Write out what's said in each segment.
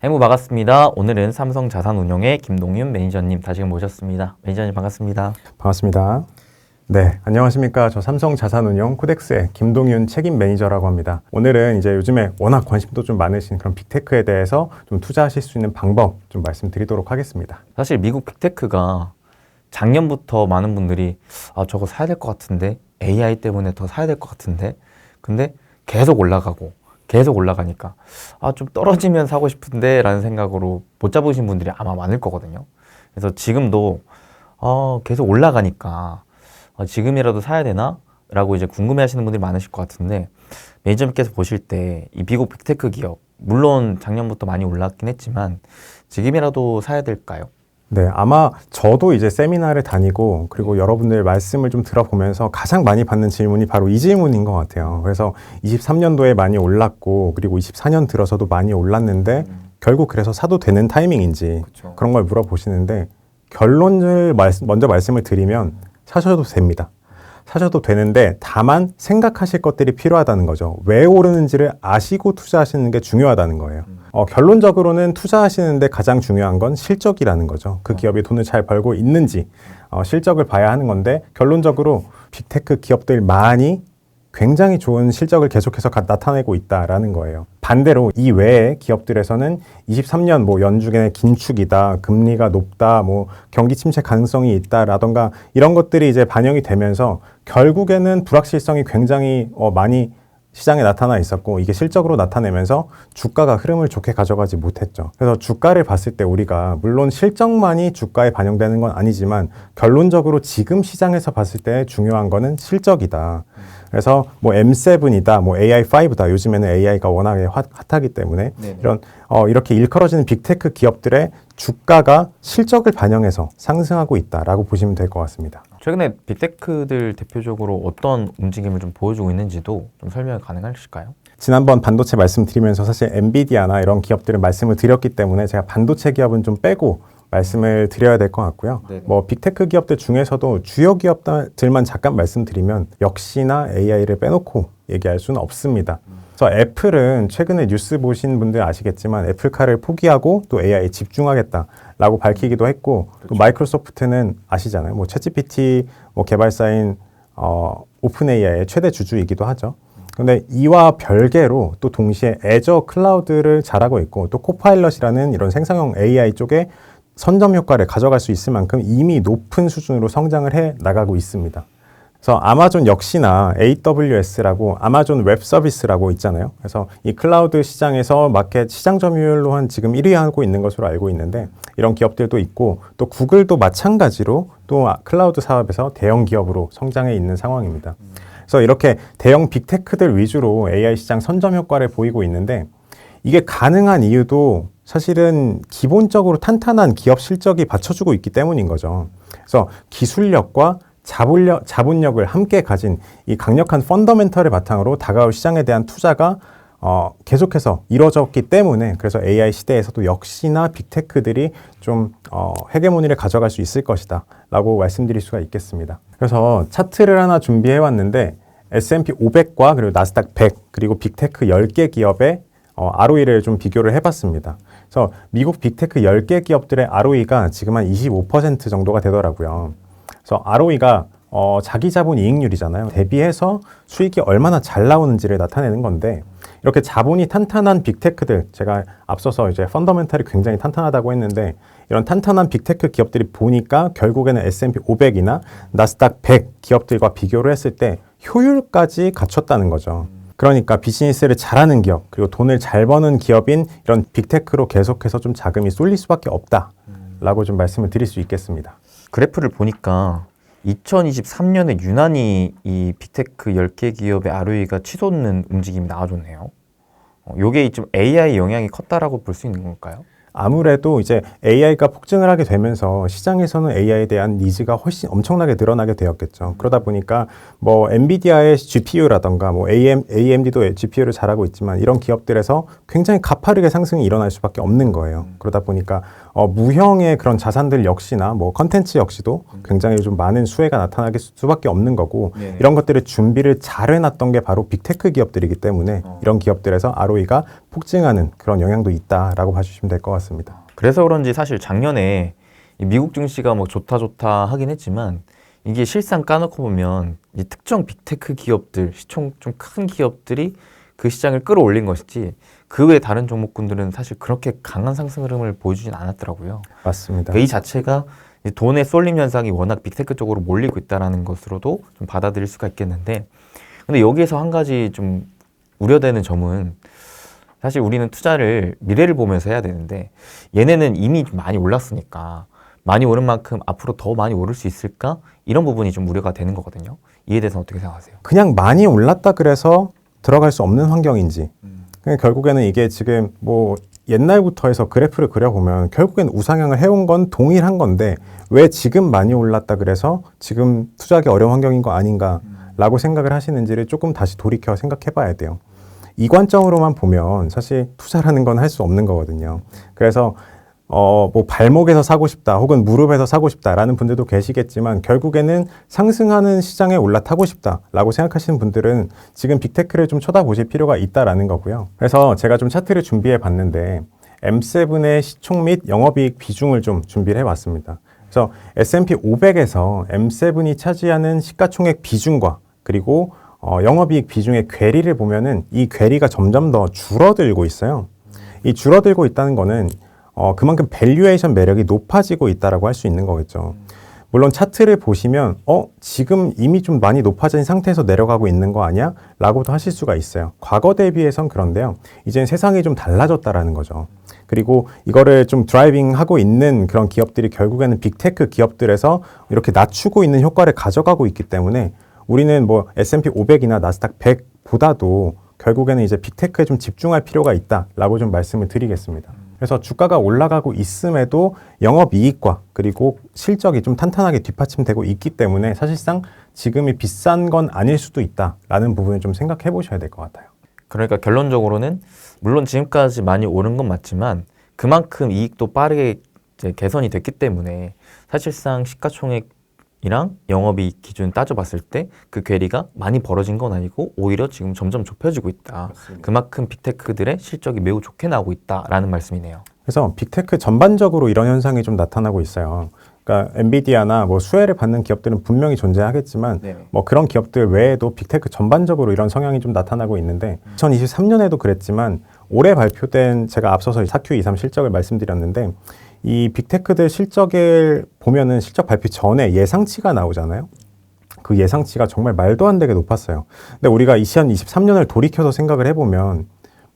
해무 반갑습니다. 오늘은 삼성 자산운용의 김동윤 매니저님 다시금 모셨습니다. 매니저님 반갑습니다. 반갑습니다. 네, 안녕하십니까. 저 삼성 자산운용 코덱스의 김동윤 책임 매니저라고 합니다. 오늘은 이제 요즘에 워낙 관심도 좀 많으신 그런 빅테크에 대해서 좀 투자하실 수 있는 방법 좀 말씀드리도록 하겠습니다. 사실 미국 빅테크가 작년부터 많은 분들이 아 저거 사야 될 것 같은데 AI 때문에 더 사야 될 것 같은데 근데 계속 올라가고 계속 올라가니까 아 좀 떨어지면 사고 싶은데 라는 생각으로 못 잡으신 분들이 아마 많을 거거든요. 그래서 지금도 어, 계속 올라가니까 어, 지금이라도 사야 되나? 라고 이제 궁금해 하시는 분들이 많으실 것 같은데 매니저님께서 보실 때 이 미국 빅테크 기업 물론 작년부터 많이 올랐긴 했지만 지금이라도 사야 될까요? 네, 아마 저도 이제 세미나를 다니고 그리고 여러분들 말씀을 좀 들어보면서 가장 많이 받는 질문이 바로 이 질문인 것 같아요. 그래서 23년도에 많이 올랐고 그리고 24년 들어서도 많이 올랐는데 결국 그래서 사도 되는 타이밍인지 그쵸. 그런 걸 물어보시는데 결론을 말씀- 먼저 말씀을 드리면 사셔도 됩니다. 사셔도 되는데 다만 생각하실 것들이 필요하다는 거죠. 왜 오르는지를 아시고 투자하시는 게 중요하다는 거예요. 어, 결론적으로는 투자하시는데 가장 중요한 건 실적이라는 거죠. 그 기업이 돈을 잘 벌고 있는지 어, 실적을 봐야 하는 건데 결론적으로 빅테크 기업들 많이 굉장히 좋은 실적을 계속해서 가- 나타내고 있다라는 거예요. 반대로 이 외의 기업들에서는 23년 뭐 연중에 긴축이다, 금리가 높다, 뭐 경기 침체 가능성이 있다라던가 이런 것들이 이제 반영이 되면서 결국에는 불확실성이 굉장히 어, 많이 시장에 나타나 있었고 이게 실적으로 나타내면서 주가가 흐름을 좋게 가져가지 못했죠. 그래서 주가를 봤을 때 우리가 물론 실적만이 주가에 반영되는 건 아니지만 결론적으로 지금 시장에서 봤을 때 중요한 거는 실적이다. 그래서 뭐 M7이다, 뭐 AI5다. 요즘에는 AI가 워낙에 핫, 핫하기 때문에 네네. 이런 어, 이렇게 일컬어지는 빅테크 기업들의 주가가 실적을 반영해서 상승하고 있다라고 보시면 될 것 같습니다. 최근에 빅테크들 대표적으로 어떤 움직임을 좀 보여주고 있는지도 좀 설명이 가능하실까요? 지난번 반도체 말씀드리면서 사실 엔비디아나 이런 기업들을 말씀을 드렸기 때문에 제가 반도체 기업은 좀 빼고 말씀을 드려야 될 것 같고요. 네네. 뭐 빅테크 기업들 중에서도 주요 기업들만 잠깐 말씀드리면 역시나 AI를 빼놓고 얘기할 수는 없습니다. 그래서 애플은 최근에 뉴스 보신 분들 아시겠지만 애플카를 포기하고 또 AI에 집중하겠다라고 밝히기도 했고 또 마이크로소프트는 아시잖아요. 뭐 챗GPT 뭐 개발사인 어, 오픈 AI의 최대 주주이기도 하죠. 근데 이와 별개로 또 동시에 애저 클라우드를 잘하고 있고 또 코파일럿이라는 이런 생성형 AI 쪽에 선점 효과를 가져갈 수 있을 만큼 이미 높은 수준으로 성장을 해 나가고 있습니다. 그래서 아마존 역시나 AWS라고 아마존 웹 서비스라고 있잖아요. 그래서 이 클라우드 시장에서 마켓 시장 점유율로 한 지금 1위 하고 있는 것으로 알고 있는데 이런 기업들도 있고 또 구글도 마찬가지로 또 아- 클라우드 사업에서 대형 기업으로 성장해 있는 상황입니다. 그래서 이렇게 대형 빅테크들 위주로 AI 시장 선점 효과를 보이고 있는데 이게 가능한 이유도 사실은 기본적으로 탄탄한 기업 실적이 받쳐주고 있기 때문인 거죠. 그래서 기술력과 자본력, 자본력을 함께 가진 이 강력한 펀더멘털을 바탕으로 다가올 시장에 대한 투자가 어, 계속해서 이루어졌기 때문에 그래서 AI 시대에서도 역시나 빅테크들이 좀 어, 헤게모니를 가져갈 수 있을 것이다 라고 말씀드릴 수가 있겠습니다. 그래서 차트를 하나 준비해 왔는데 S&P 500과 그리고 나스닥 100 그리고 빅테크 10개 기업의 어, ROE를 좀 비교를 해봤습니다. 그래서 미국 빅테크 10개 기업들의 ROE가 지금 한 25% 정도가 되더라고요. 그래서 ROE가 어, 자기 자본 이익률이잖아요. 대비해서 수익이 얼마나 잘 나오는지를 나타내는 건데 이렇게 자본이 탄탄한 빅테크들 제가 앞서서 이제 펀더멘탈이 굉장히 탄탄하다고 했는데 이런 탄탄한 빅테크 기업들이 보니까 결국에는 S&P 500이나 나스닥 100 기업들과 비교를 했을 때 효율까지 갖췄다는 거죠. 그러니까 비즈니스를 잘하는 기업 그리고 돈을 잘 버는 기업인 이런 빅테크로 계속해서 좀 자금이 쏠릴 수밖에 없다라고 좀 말씀을 드릴 수 있겠습니다. 그래프를 보니까 2023년에 유난히 이 빅테크 10개 기업의 ROE가 치솟는 움직임이 나와줬네요. 어, 요게 좀 AI 영향이 컸다라고 볼 수 있는 걸까요? 아무래도 이제 AI가 폭증을 하게 되면서 시장에서는 AI에 대한 니즈가 훨씬 엄청나게 늘어나게 되었겠죠. 그러다 보니까 뭐 엔비디아의 GPU라던가 뭐 AM, AMD도 GPU를 잘하고 있지만 이런 기업들에서 굉장히 가파르게 상승이 일어날 수밖에 없는 거예요. 그러다 보니까 어, 무형의 그런 자산들 역시나 뭐 컨텐츠 역시도 굉장히 좀 많은 수혜가 나타나게 수- 수밖에 없는 거고 네네. 이런 것들을 준비를 잘 해놨던 게 바로 빅테크 기업들이기 때문에 어. 이런 기업들에서 ROE가 폭증하는 그런 영향도 있다라고 봐주시면 될 것 같습니다. 그래서 그런지 사실 작년에 이 미국 증시가 뭐 좋다 좋다 하긴 했지만 이게 실상 까놓고 보면 이 특정 빅테크 기업들 시총 좀 큰 기업들이 그 시장을 끌어올린 것이지 그 외 다른 종목군들은 사실 그렇게 강한 상승 흐름을 보여주진 않았더라고요. 맞습니다. 그러니까 이 자체가 이 돈의 쏠림 현상이 워낙 빅테크 쪽으로 몰리고 있다라는 것으로도 좀 받아들일 수가 있겠는데 근데 여기에서 한 가지 좀 우려되는 점은 사실 우리는 투자를 미래를 보면서 해야 되는데 얘네는 이미 좀 많이 올랐으니까 많이 오른 만큼 앞으로 더 많이 오를 수 있을까 이런 부분이 좀 우려가 되는 거거든요. 이에 대해서 어떻게 생각하세요? 그냥 많이 올랐다 그래서 들어갈 수 없는 환경인지 그냥 결국에는 이게 지금 뭐 옛날부터 해서 그래프를 그려보면 결국엔 우상향을 해온 건 동일한 건데 왜 지금 많이 올랐다 그래서 지금 투자하기 어려운 환경인 거 아닌가라고 생각을 하시는지를 조금 다시 돌이켜 생각해 봐야 돼요. 이 관점으로만 보면 사실 투자라는 건 할 수 없는 거거든요. 그래서 어, 뭐 발목에서 사고 싶다 혹은 무릎에서 사고 싶다라는 분들도 계시겠지만 결국에는 상승하는 시장에 올라타고 싶다라고 생각하시는 분들은 지금 빅테크를 좀 쳐다보실 필요가 있다라는 거고요. 그래서 제가 좀 차트를 준비해 봤는데 M7의 시총 및 영업이익 비중을 좀 준비를 해 왔습니다. 그래서 S&P 500에서 M7이 차지하는 시가총액 비중과 그리고 어, 영업이익 비중의 괴리를 보면은 이 괴리가 점점 더 줄어들고 있어요. 이 줄어들고 있다는 거는 어, 그만큼 밸류에이션 매력이 높아지고 있다라고 할 수 있는 거겠죠. 물론 차트를 보시면 어 지금 이미 좀 많이 높아진 상태에서 내려가고 있는 거 아니야? 라고도 하실 수가 있어요. 과거 대비해선 그런데요. 이제는 세상이 좀 달라졌다라는 거죠. 그리고 이거를 좀 드라이빙하고 있는 그런 기업들이 결국에는 빅테크 기업들에서 이렇게 낮추고 있는 효과를 가져가고 있기 때문에 우리는 뭐 S&P 500이나 나스닥 100보다도 결국에는 이제 빅테크에 좀 집중할 필요가 있다라고 좀 말씀을 드리겠습니다. 그래서 주가가 올라가고 있음에도 영업이익과 그리고 실적이 좀 탄탄하게 뒷받침되고 있기 때문에 사실상 지금이 비싼 건 아닐 수도 있다라는 부분을 좀 생각해 보셔야 될 것 같아요. 그러니까 결론적으로는 물론 지금까지 많이 오른 건 맞지만 그만큼 이익도 빠르게 개선이 됐기 때문에 사실상 시가총액 이랑 영업이익 기준 따져봤을 때 그 괴리가 많이 벌어진 건 아니고 오히려 지금 점점 좁혀지고 있다. 그만큼 빅테크들의 실적이 매우 좋게 나오고 있다라는 말씀이네요. 그래서 빅테크 전반적으로 이런 현상이 좀 나타나고 있어요. 그러니까 엔비디아나 뭐 수혜를 받는 기업들은 분명히 존재하겠지만 네. 뭐 그런 기업들 외에도 빅테크 전반적으로 이런 성향이 좀 나타나고 있는데 2023년에도 그랬지만 올해 발표된 제가 앞서서 4Q 23 실적을 말씀드렸는데 이 빅테크들 실적을 보면은 실적 발표 전에 예상치가 나오잖아요. 그 예상치가 정말 말도 안 되게 높았어요. 근데 우리가 2023년을 돌이켜서 생각을 해보면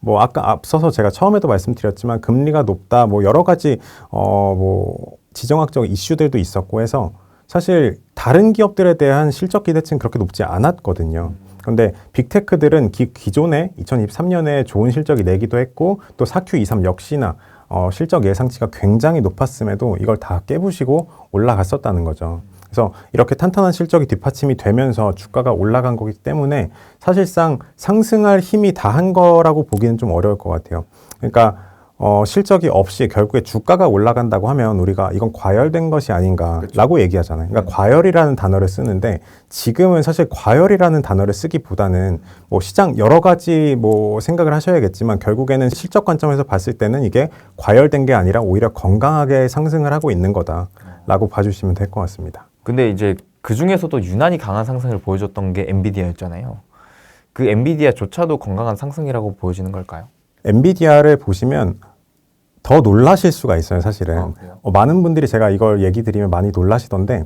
뭐 아까 앞서서 제가 처음에도 말씀드렸지만 금리가 높다 뭐 여러 가지 어 뭐 지정학적 이슈들도 있었고 해서 사실 다른 기업들에 대한 실적 기대치는 그렇게 높지 않았거든요. 그런데 빅테크들은 기, 기존에 2023년에 좋은 실적이 내기도 했고 또 4Q 23 역시나 어, 실적 예상치가 굉장히 높았음에도 이걸 다 깨부시고 올라갔었다는 거죠. 그래서 이렇게 탄탄한 실적이 뒷받침이 되면서 주가가 올라간 거기 때문에 사실상 상승할 힘이 다 한 거라고 보기는 좀 어려울 것 같아요. 그러니까 어, 실적이 없이 결국에 주가가 올라간다고 하면 우리가 이건 과열된 것이 아닌가라고 얘기하잖아요. 그러니까 과열이라는 단어를 쓰는데 지금은 사실 과열이라는 단어를 쓰기보다는 뭐 시장 여러 가지 뭐 생각을 하셔야겠지만 결국에는 실적 관점에서 봤을 때는 이게 과열된 게 아니라 오히려 건강하게 상승을 하고 있는 거다라고 봐주시면 될 것 같습니다. 근데 이제 그 중에서도 유난히 강한 상승을 보여줬던 게 엔비디아였잖아요. 그 엔비디아조차도 건강한 상승이라고 보여지는 걸까요? 엔비디아를 보시면 더 놀라실 수가 있어요, 사실은. 아? 어, 많은 분들이 제가 이걸 얘기 드리면 많이 놀라시던데,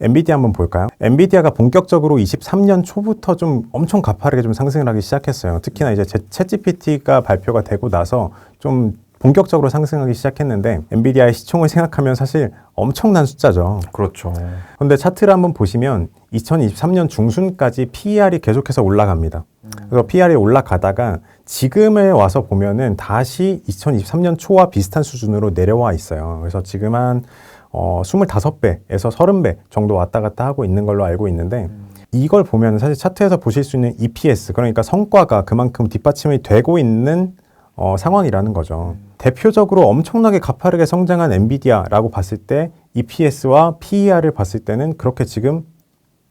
엔비디아 한번 볼까요? 엔비디아가 본격적으로 23년 초부터 좀 엄청 가파르게 좀 상승을 하기 시작했어요. 특히나 이제 챗GPT가 발표가 되고 나서 좀 본격적으로 상승하기 시작했는데, 엔비디아의 시총을 생각하면 사실 엄청난 숫자죠. 그렇죠. 그런데 차트를 한번 보시면 2023년 중순까지 PER이 계속해서 올라갑니다. 그래서 PER이 올라가다가 지금에 와서 보면은 다시 2023년 초와 비슷한 수준으로 내려와 있어요. 그래서 지금 한 어, 25배에서 30배 정도 왔다 갔다 하고 있는 걸로 알고 있는데 이걸 보면 사실 차트에서 보실 수 있는 EPS 그러니까 성과가 그만큼 뒷받침이 되고 있는 어, 상황이라는 거죠. 대표적으로 엄청나게 가파르게 성장한 엔비디아라고 봤을 때 EPS와 PER을 봤을 때는 그렇게 지금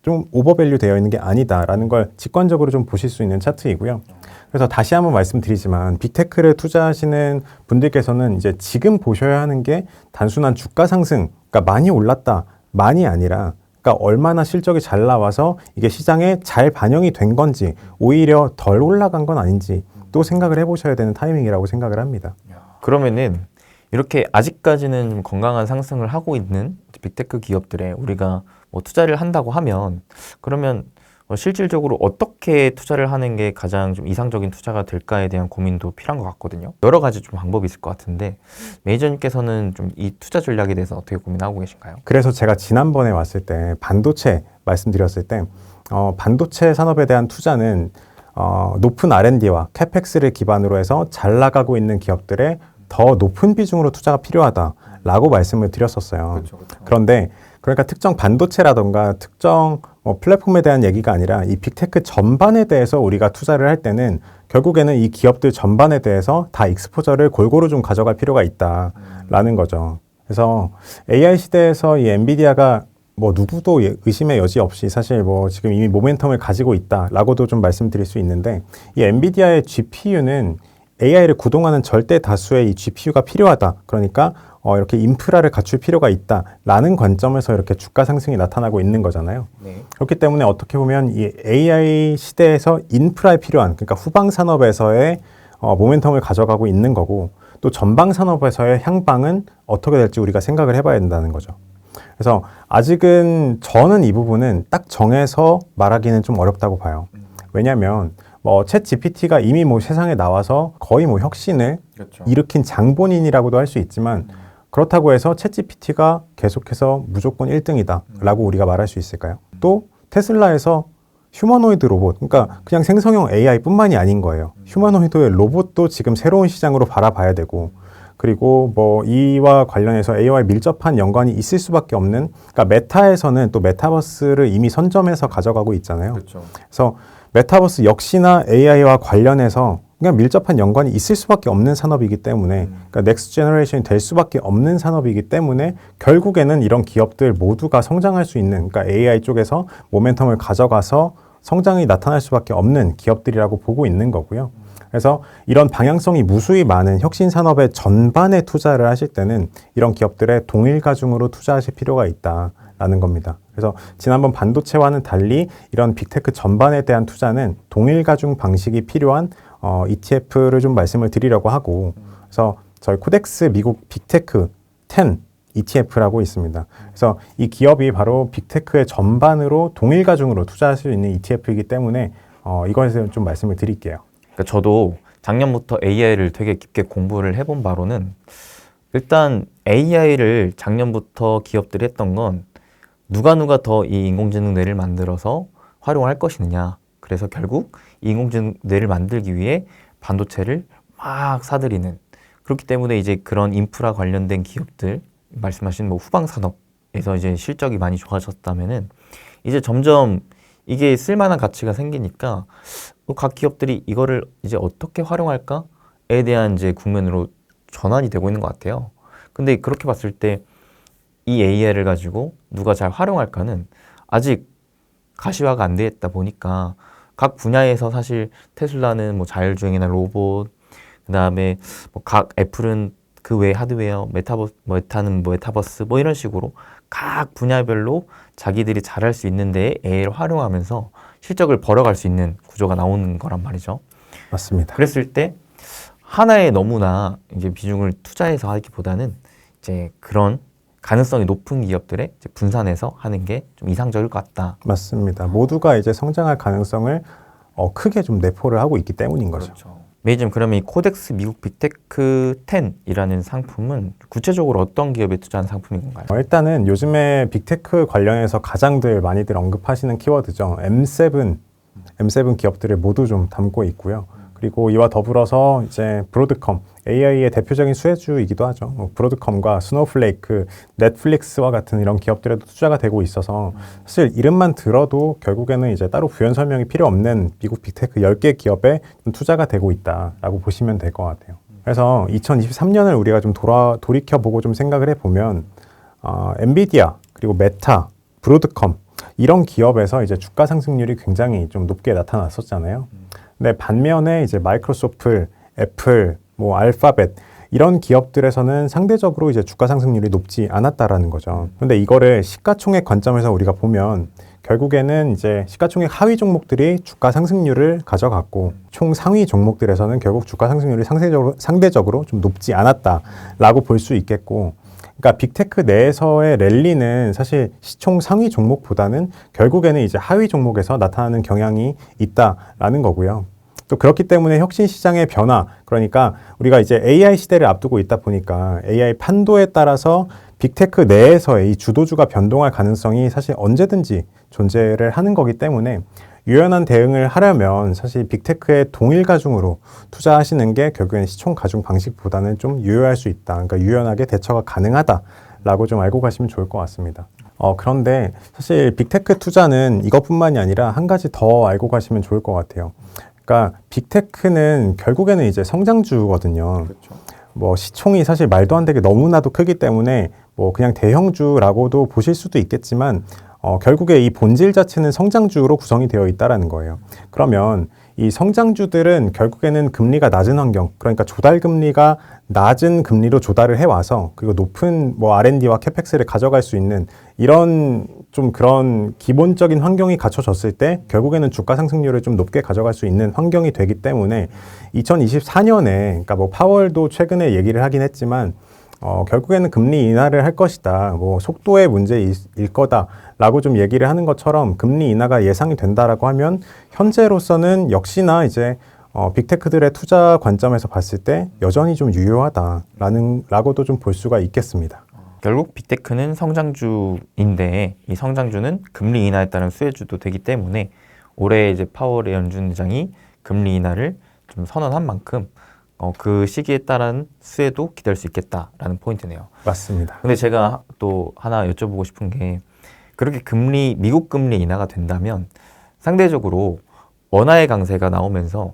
좀 오버밸류 되어 있는 게 아니다라는 걸 직관적으로 좀 보실 수 있는 차트이고요. 그래서 다시 한번 말씀드리지만 빅테크를 투자하시는 분들께서는 이제 지금 보셔야 하는 게 단순한 주가 상승, 그러니까 많이 올랐다, 많이 아니라 그러니까 얼마나 실적이 잘 나와서 이게 시장에 잘 반영이 된 건지 오히려 덜 올라간 건 아닌지 또 생각을 해보셔야 되는 타이밍이라고 생각을 합니다. 그러면은 이렇게 아직까지는 좀 건강한 상승을 하고 있는 빅테크 기업들에 우리가 뭐 투자를 한다고 하면 그러면 어, 실질적으로 어떻게 투자를 하는 게 가장 좀 이상적인 투자가 될까에 대한 고민도 필요한 것 같거든요. 여러 가지 좀 방법이 있을 것 같은데 매니저님께서는 좀 이 투자 전략에 대해서 어떻게 고민하고 계신가요? 그래서 제가 지난번에 왔을 때 반도체 말씀드렸을 때 어, 반도체 산업에 대한 투자는 어, 높은 R&D와 캐펙스를 기반으로 해서 잘 나가고 있는 기업들에 더 높은 비중으로 투자가 필요하다라고 말씀을 드렸었어요. 그런데 그러니까 특정 반도체라던가 특정 뭐 플랫폼에 대한 얘기가 아니라 이 빅테크 전반에 대해서 우리가 투자를 할 때는 결국에는 이 기업들 전반에 대해서 다 익스포저를 골고루 좀 가져갈 필요가 있다라는 거죠. 그래서 AI 시대에서 이 엔비디아가 뭐 누구도 예- 의심의 여지 없이 사실 뭐 지금 이미 모멘텀을 가지고 있다라고도 좀 말씀드릴 수 있는데 이 엔비디아의 GPU는 AI를 구동하는 절대 다수의 이 GPU가 필요하다. 그러니까 어, 이렇게 인프라를 갖출 필요가 있다라는 관점에서 이렇게 주가 상승이 나타나고 있는 거잖아요. 네. 그렇기 때문에 어떻게 보면 이 AI 시대에서 인프라에 필요한 그러니까 후방 산업에서의 어, 모멘텀을 가져가고 있는 거고 또 전방 산업에서의 향방은 어떻게 될지 우리가 생각을 해봐야 된다는 거죠. 그래서 아직은 저는 이 부분은 딱 정해서 말하기는 좀 어렵다고 봐요. 왜냐하면 뭐챗 GPT가 이미 뭐 세상에 나와서 거의 뭐 혁신을 그렇죠. 일으킨 장본인이라고도 할 수 있지만 그렇다고 해서 챗GPT가 계속해서 무조건 1등이다라고 우리가 말할 수 있을까요? 또 테슬라에서 휴머노이드 로봇, 그러니까 그냥 생성형 AI뿐만이 아닌 거예요. 휴머노이드의 로봇도 지금 새로운 시장으로 바라봐야 되고 그리고 뭐 이와 관련해서 AI와 밀접한 연관이 있을 수밖에 없는 그러니까 메타에서는 또 메타버스를 이미 선점해서 가져가고 있잖아요. 그렇죠. 그래서 메타버스 역시나 AI와 관련해서 그냥 밀접한 연관이 있을 수밖에 없는 산업이기 때문에 그러니까 넥스트 제너레이션이 될 수밖에 없는 산업이기 때문에 결국에는 이런 기업들 모두가 성장할 수 있는 그러니까 AI 쪽에서 모멘텀을 가져가서 성장이 나타날 수밖에 없는 기업들이라고 보고 있는 거고요. 그래서 이런 방향성이 무수히 많은 혁신 산업의 전반에 투자를 하실 때는 이런 기업들의 동일 가중으로 투자하실 필요가 있다라는 겁니다. 그래서 지난번 반도체와는 달리 이런 빅테크 전반에 대한 투자는 동일 가중 방식이 필요한 어, ETF를 좀 말씀을 드리려고 하고 그래서 저희 코덱스 미국 빅테크 10 ETF라고 있습니다. 그래서 이 기업이 바로 빅테크의 전반으로 동일 가중으로 투자할 수 있는 ETF이기 때문에 어, 이거에 대해서 좀 말씀을 드릴게요. 그러니까 저도 작년부터 AI를 되게 깊게 공부를 해본 바로는 일단 AI를 작년부터 기업들이 했던 건 누가 누가 더 이 인공지능 뇌를 만들어서 활용할 것이느냐. 그래서 결국 이 인공지능 뇌를 만들기 위해 반도체를 막 사들이는 그렇기 때문에 이제 그런 인프라 관련된 기업들 말씀하신 뭐 후방 산업에서 이제 실적이 많이 좋아졌다면은 이제 점점 이게 쓸만한 가치가 생기니까 어, 각 기업들이 이거를 이제 어떻게 활용할까에 대한 이제 국면으로 전환이 되고 있는 것 같아요. 근데 그렇게 봤을 때 이 AI를 가지고 누가 잘 활용할까는 아직 가시화가 안 됐다 보니까 각 분야에서 사실 테슬라는 뭐 자율주행이나 로봇, 그 다음에 뭐 각 애플은 그외 하드웨어, 메타버스, 메타는 뭐 메타버스 뭐 이런 식으로 각 분야별로 자기들이 잘할 수 있는 데에 AI를 활용하면서 실적을 벌어갈 수 있는 구조가 나오는 거란 말이죠. 맞습니다. 그랬을 때 하나에 너무나 이제 비중을 투자해서 하기보다는 이제 그런 가능성이 높은 기업들에 이제 분산해서 하는 게 좀 이상적일 것 같다. 맞습니다. 모두가 이제 성장할 가능성을 어, 크게 좀 내포를 하고 있기 때문인 거죠. 메이즘 그러면 이 코덱스 미국 빅테크 10이라는 상품은 구체적으로 어떤 기업에 투자한 상품인 건가요? 어, 일단은 요즘에 빅테크 관련해서 가장들 많이들 언급하시는 키워드죠. M7, M7 기업들을 모두 좀 담고 있고요. 그리고 이와 더불어서 이제 브로드컴, AI의 대표적인 수혜주이기도 하죠. 뭐 브로드컴과 스노우플레이크, 넷플릭스와 같은 이런 기업들에도 투자가 되고 있어서 사실 이름만 들어도 결국에는 이제 따로 부연 설명이 필요 없는 미국 빅테크 10개 기업에 좀 투자가 되고 있다라고 보시면 될 것 같아요. 그래서 2023년을 우리가 좀 돌아 돌이켜 보고 좀 생각을 해보면 어, 엔비디아 그리고 메타, 브로드컴 이런 기업에서 이제 주가 상승률이 굉장히 좀 높게 나타났었잖아요. 근데 반면에 이제 마이크로소프트, 애플, 뭐 알파벳 이런 기업들에서는 상대적으로 이제 주가 상승률이 높지 않았다라는 거죠. 근데 이거를 시가총액 관점에서 우리가 보면 결국에는 이제 시가총액 하위 종목들이 주가 상승률을 가져갔고 총 상위 종목들에서는 결국 주가 상승률이 상대적으로 상대적으로 좀 높지 않았다라고 볼 수 있겠고 그러니까 빅테크 내에서의 랠리는 사실 시총 상위 종목보다는 결국에는 이제 하위 종목에서 나타나는 경향이 있다라는 거고요. 또 그렇기 때문에 혁신 시장의 변화, 그러니까 우리가 이제 AI 시대를 앞두고 있다 보니까 AI 판도에 따라서 빅테크 내에서의 이 주도주가 변동할 가능성이 사실 언제든지 존재를 하는 거기 때문에 유연한 대응을 하려면 사실 빅테크의 동일 가중으로 투자하시는 게 결국엔 시총 가중 방식보다는 좀 유효할 수 있다. 그러니까 유연하게 대처가 가능하다라고 좀 알고 가시면 좋을 것 같습니다. 어, 그런데 사실 빅테크 투자는 이것뿐만이 아니라 한 가지 더 알고 가시면 좋을 것 같아요. 그러니까 빅테크는 결국에는 이제 성장주거든요. 그렇죠. 뭐 시총이 사실 말도 안 되게 너무나도 크기 때문에 뭐 그냥 대형주라고도 보실 수도 있겠지만 어, 결국에 이 본질 자체는 성장주로 구성이 되어 있다라는 거예요. 그러면 이 성장주들은 결국에는 금리가 낮은 환경, 그러니까 조달 금리가 낮은 금리로 조달을 해와서 그리고 높은 뭐 R&D와 캐펙스를 가져갈 수 있는 이런 좀 그런 기본적인 환경이 갖춰졌을 때 결국에는 주가 상승률을 좀 높게 가져갈 수 있는 환경이 되기 때문에 2024년에 그러니까 뭐 파월도 최근에 얘기를 하긴 했지만 어, 결국에는 금리 인하를 할 것이다. 뭐 속도의 문제일 거다라고 좀 얘기를 하는 것처럼 금리 인하가 예상이 된다라고 하면 현재로서는 역시나 이제 어, 빅테크들의 투자 관점에서 봤을 때 여전히 좀 유효하다라는 라고도 좀 볼 수가 있겠습니다. 결국 빅테크는 성장주인데 이 성장주는 금리 인하에 따른 수혜주도 되기 때문에 올해 이제 파월 연준 의장이 금리 인하를 좀 선언한 만큼 어, 그 시기에 따른 수혜도 기대할 수 있겠다라는 포인트네요. 맞습니다. 근데 제가 또 하나 여쭤보고 싶은 게 그렇게 금리 미국 금리 인하가 된다면 상대적으로 원화의 강세가 나오면서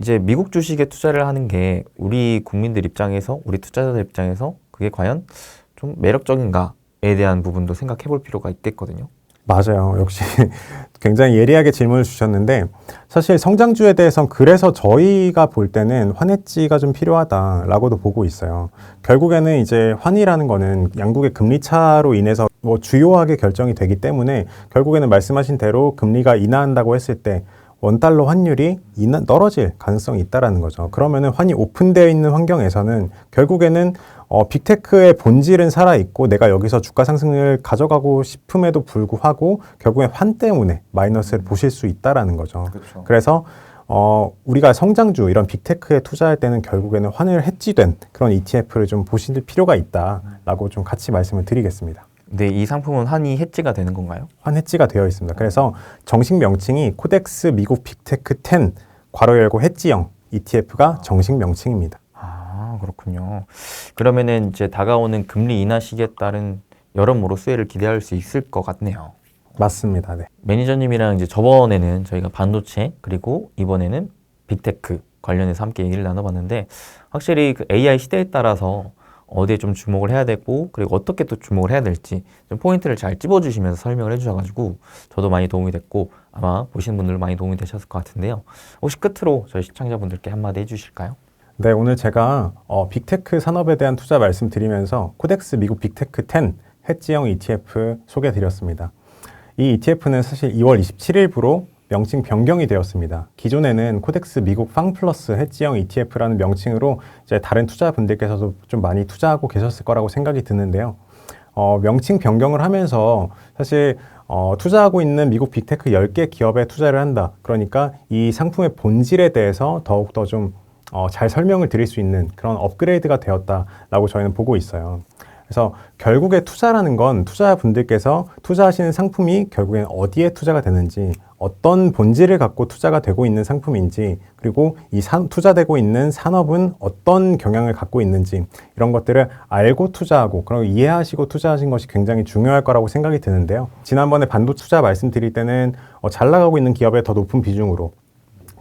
이제 미국 주식에 투자를 하는 게 우리 국민들 입장에서 우리 투자자들 입장에서 그게 과연 좀 매력적인가에 대한 부분도 생각해 볼 필요가 있겠거든요. 맞아요. 역시 굉장히 예리하게 질문을 주셨는데 사실 성장주에 대해선 그래서 저희가 볼 때는 환해지가 좀 필요하다라고도 보고 있어요. 결국에는 이제 환이라는 거는 양국의 금리 차로 인해서 뭐 주요하게 결정이 되기 때문에 결국에는 말씀하신 대로 금리가 인하한다고 했을 때 원달러 환율이 떨어질 가능성이 있다라는 거죠. 그러면은 환이 오픈되어 있는 환경에서는 결국에는 어, 빅테크의 본질은 살아있고 내가 여기서 주가 상승을 가져가고 싶음에도 불구하고 결국엔 환 때문에 마이너스를 보실 수 있다라는 거죠. 그렇죠. 그래서 어, 우리가 성장주 이런 빅테크에 투자할 때는 결국에는 환을 해지된 그런 ETF를 좀 보실 필요가 있다라고 좀 같이 말씀을 드리겠습니다. 근데 이 상품은 환이 해지가 되는 건가요? 환 해지가 되어 있습니다. 그래서 정식 명칭이 코덱스 미국 빅테크 10 괄호 열고 해지형 ETF가 정식 명칭입니다. 아 그렇군요. 그러면은 이제 다가오는 금리 인하 시기에 따른 여러모로 수혜를 기대할 수 있을 것 같네요. 맞습니다. 네. 매니저님이랑 이제 저번에는 저희가 반도체 그리고 이번에는 빅테크 관련해서 함께 얘기를 나눠봤는데 확실히 그 AI 시대에 따라서 어디에 좀 주목을 해야 되고 그리고 어떻게 또 주목을 해야 될지 좀 포인트를 잘 찝어주시면서 설명을 해주셔가지고 저도 많이 도움이 됐고 아마 보시는 분들도 많이 도움이 되셨을 것 같은데요. 혹시 끝으로 저희 시청자분들께 한마디 해주실까요? 네, 오늘 제가 어, 빅테크 산업에 대한 투자 말씀드리면서 코덱스 미국 빅테크 10 해지형 ETF 소개드렸습니다. 이 ETF는 사실 2월 27일부로 명칭 변경이 되었습니다. 기존에는 코덱스 미국 팡플러스 해지형 ETF라는 명칭으로 이제 다른 투자분들께서도 좀 많이 투자하고 계셨을 거라고 생각이 드는데요. 어, 명칭 변경을 하면서 사실 어, 투자하고 있는 미국 빅테크 10개 기업에 투자를 한다. 그러니까 이 상품의 본질에 대해서 더욱더 좀 어, 잘 설명을 드릴 수 있는 그런 업그레이드가 되었다라고 저희는 보고 있어요. 그래서 결국에 투자라는 건 투자분들께서 투자하시는 상품이 결국엔 어디에 투자가 되는지 어떤 본질을 갖고 투자가 되고 있는 상품인지 그리고 이 산, 투자되고 있는 산업은 어떤 경향을 갖고 있는지 이런 것들을 알고 투자하고 그리고 이해하시고 투자하신 것이 굉장히 중요할 거라고 생각이 드는데요. 지난번에 반도 투자 말씀드릴 때는 어, 잘 나가고 있는 기업에 더 높은 비중으로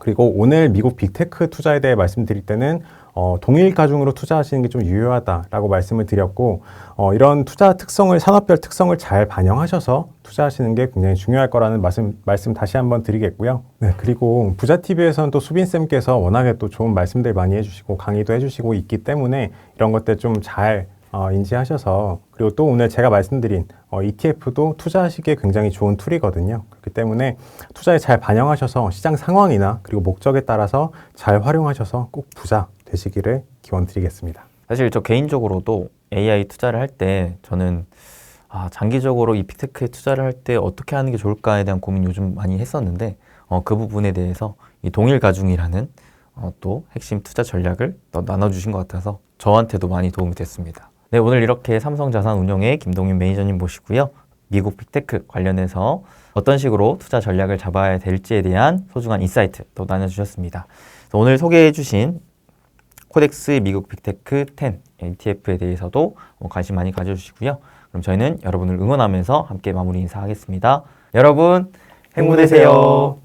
그리고 오늘 미국 빅테크 투자에 대해 말씀드릴 때는 어, 동일 가중으로 투자하시는 게 좀 유효하다라고 말씀을 드렸고 어, 이런 투자 특성을 산업별 특성을 잘 반영하셔서 투자하시는 게 굉장히 중요할 거라는 말씀 말씀 다시 한번 드리겠고요. 네, 그리고 부자 TV에서는 또 수빈 쌤께서 워낙에 또 좋은 말씀들 많이 해주시고 강의도 해주시고 있기 때문에 이런 것들 좀 잘 어, 인지하셔서 그리고 또 오늘 제가 말씀드린 어, ETF도 투자하시기에 굉장히 좋은 툴이거든요. 그렇기 때문에 투자에 잘 반영하셔서 시장 상황이나 그리고 목적에 따라서 잘 활용하셔서 꼭 부자 되시기를 기원 드리겠습니다. 사실 저 개인적으로도 AI 투자를 할 때 저는 아, 장기적으로 이 빅테크에 투자를 할 때 어떻게 하는 게 좋을까에 대한 고민 요즘 많이 했었는데 어, 그 부분에 대해서 이 동일 가중이라는 어, 또 핵심 투자 전략을 또 나눠주신 것 같아서 저한테도 많이 도움이 됐습니다. 네, 오늘 이렇게 삼성자산운용의 김동윤 매니저님 모시고요. 미국 빅테크 관련해서 어떤 식으로 투자 전략을 잡아야 될지에 대한 소중한 인사이트 또 나눠주셨습니다. 오늘 소개해 주신 코덱스 미국 빅테크 10 ETF에 대해서도 어, 관심 많이 가져주시고요. 그럼 저희는 여러분을 응원하면서 함께 마무리 인사하겠습니다. 여러분 행복 되세요.